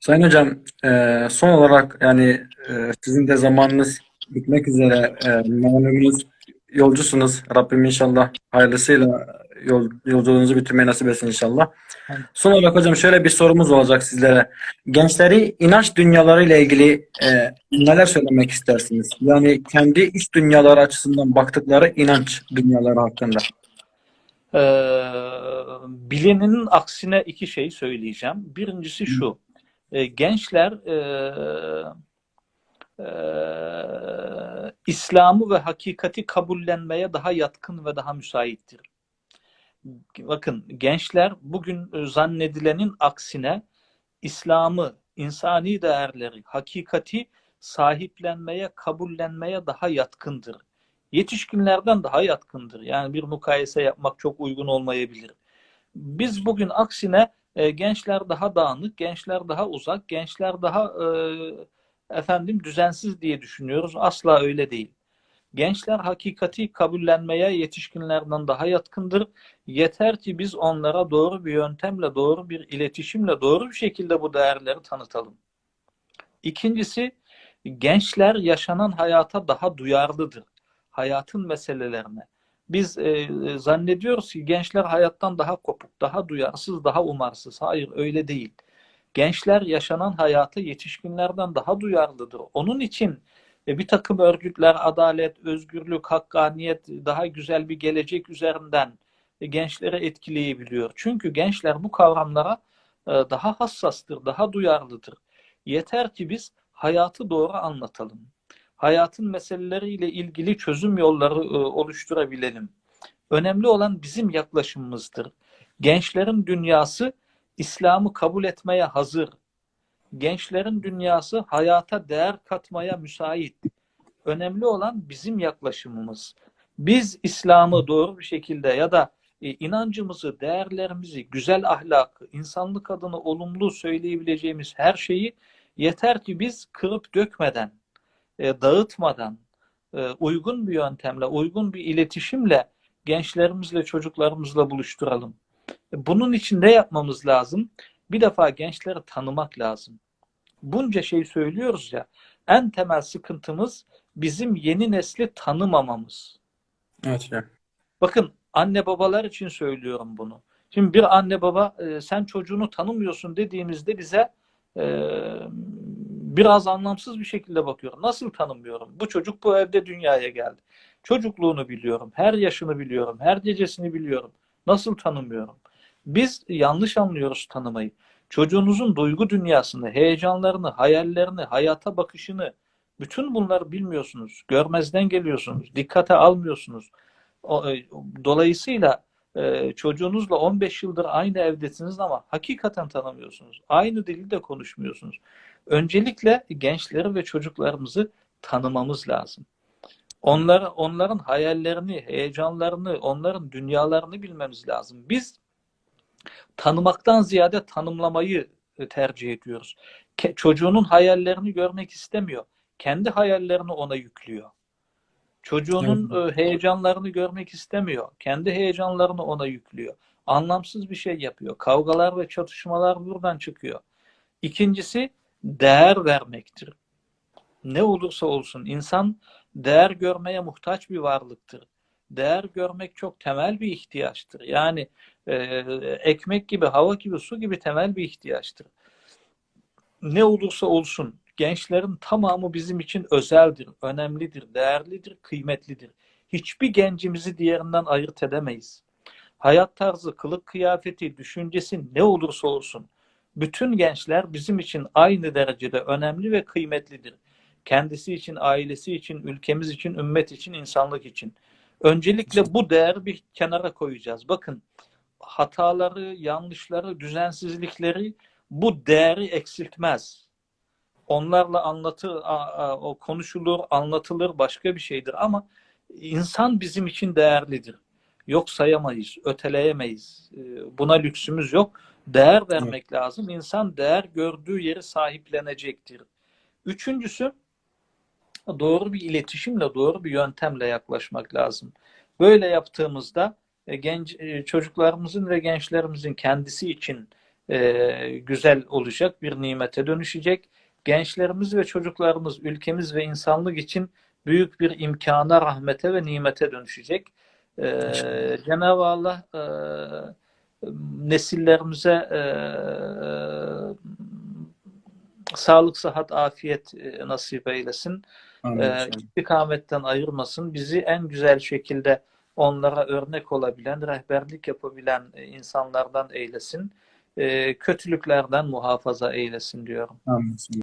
Sayın Hocam, e, son olarak yani e, sizin de zamanınız bitmek üzere e, malumunuz yolcusunuz. Rabbim inşallah hayırlısıyla yol, yolculuğunuzu bitirmeyi nasip etsin inşallah. Son olarak hocam şöyle bir sorumuz olacak sizlere. Gençleri inanç dünyaları ile ilgili e, neler söylemek istersiniz? Yani kendi iç dünyaları açısından baktıkları inanç dünyaları hakkında. Ee, bilinenin aksine iki şey söyleyeceğim. Birincisi şu. E, gençler e, e, İslam'ı ve hakikati kabullenmeye daha yatkın ve daha müsaittir. Bakın gençler bugün zannedilenin aksine İslam'ı, insani değerleri, hakikati sahiplenmeye, kabullenmeye daha yatkındır. Yetişkinlerden daha yatkındır. Yani bir mukayese yapmak çok uygun olmayabilir. Biz bugün aksine e, gençler daha dağınık, gençler daha uzak, gençler daha e, efendim düzensiz diye düşünüyoruz. Asla öyle değil. Gençler hakikati kabullenmeye yetişkinlerden daha yatkındır. Yeter ki biz onlara doğru bir yöntemle, doğru bir iletişimle, doğru bir şekilde bu değerleri tanıtalım. İkincisi, gençler yaşanan hayata daha duyarlıdır. Hayatın meselelerine. Biz e, zannediyoruz ki gençler hayattan daha kopuk, daha duyarsız, daha umarsız. Hayır öyle değil. Gençler yaşanan hayata yetişkinlerden daha duyarlıdır. Onun için e, bir takım örgütler adalet, özgürlük, hakkaniyet, daha güzel bir gelecek üzerinden e, gençlere etkileyebiliyor. Çünkü gençler bu kavramlara e, daha hassastır, daha duyarlıdır. Yeter ki biz hayatı doğru anlatalım. Hayatın meseleleriyle ilgili çözüm yolları oluşturabilelim. Önemli olan bizim yaklaşımımızdır. Gençlerin dünyası İslam'ı kabul etmeye hazır, gençlerin dünyası hayata değer katmaya müsait. Önemli olan bizim yaklaşımımız. Biz İslam'ı doğru bir şekilde ya da e, inancımızı, değerlerimizi, güzel ahlakı, insanlık adına olumlu söyleyebileceğimiz her şeyi yeter ki biz kırıp dökmeden, e, dağıtmadan, e, uygun bir yöntemle, uygun bir iletişimle gençlerimizle, çocuklarımızla buluşturalım. Bunun için ne yapmamız lazım? Bir defa gençleri tanımak lazım. Bunca şey söylüyoruz ya. En temel sıkıntımız bizim yeni nesli tanımamamız. Evet hocam. Bakın anne babalar için söylüyorum bunu. Şimdi bir anne baba e, sen çocuğunu tanımıyorsun dediğimizde bize e, biraz anlamsız bir şekilde bakıyor. Nasıl tanımıyorum? Bu çocuk bu evde dünyaya geldi. Çocukluğunu biliyorum, her yaşını biliyorum, her gecesini biliyorum. Nasıl tanımıyorum? Biz yanlış anlıyoruz tanımayı. Çocuğunuzun duygu dünyasını, heyecanlarını, hayallerini, hayata bakışını, bütün bunları bilmiyorsunuz. Görmezden geliyorsunuz. Dikkate almıyorsunuz. E, dolayısıyla e, çocuğunuzla 15 yıldır aynı evdesiniz ama hakikaten tanımıyorsunuz. Aynı dilde konuşmuyorsunuz. Öncelikle gençleri ve çocuklarımızı tanımamız lazım. Onları, onların hayallerini, heyecanlarını, onların dünyalarını bilmemiz lazım. Biz tanımaktan ziyade tanımlamayı e, tercih ediyoruz. Çocuğunun hayallerini görmek istemiyor. Kendi hayallerini ona yüklüyor. Çocuğunun evet. heyecanlarını görmek istemiyor. Kendi heyecanlarını ona yüklüyor. Anlamsız bir şey yapıyor. Kavgalar ve çatışmalar buradan çıkıyor. İkincisi değer vermektir. Ne olursa olsun insan değer görmeye muhtaç bir varlıktır. Değer görmek çok temel bir ihtiyaçtır. Yani e, ekmek gibi, hava gibi, su gibi temel bir ihtiyaçtır. Ne olursa olsun gençlerin tamamı bizim için özeldir, önemlidir, değerlidir, kıymetlidir. Hiçbir gencimizi diğerinden ayırt edemeyiz. Hayat tarzı, kılık kıyafeti, düşüncesi ne olursa olsun bütün gençler bizim için aynı derecede önemli ve kıymetlidir. Kendisi için, ailesi için, ülkemiz için, ümmet için, insanlık için. Öncelikle bu değeri bir kenara koyacağız. Bakın hataları, yanlışları, düzensizlikleri bu değeri eksiltmez. Onlarla anlatır, konuşulur, anlatılır başka bir şeydir ama insan bizim için değerlidir. Yok sayamayız, öteleyemeyiz. Ee, buna lüksümüz yok. Değer vermek evet. lazım. İnsan değer gördüğü yeri sahiplenecektir. Üçüncüsü doğru bir iletişimle, doğru bir yöntemle yaklaşmak lazım. Böyle yaptığımızda e, genç e, çocuklarımızın ve gençlerimizin kendisi için e, güzel olacak, bir nimete dönüşecek. Gençlerimiz ve çocuklarımız ülkemiz ve insanlık için büyük bir imkana, rahmete ve nimete dönüşecek. E, Cenab-ı Allah e, nesillerimize e, sağlık, sıhhat, afiyet e, nasip eylesin. Amin. E, ayırmasın. Bizi en güzel şekilde onlara örnek olabilen, rehberlik yapabilen e, insanlardan eylesin. E, kötülüklerden muhafaza eylesin diyorum. Amin.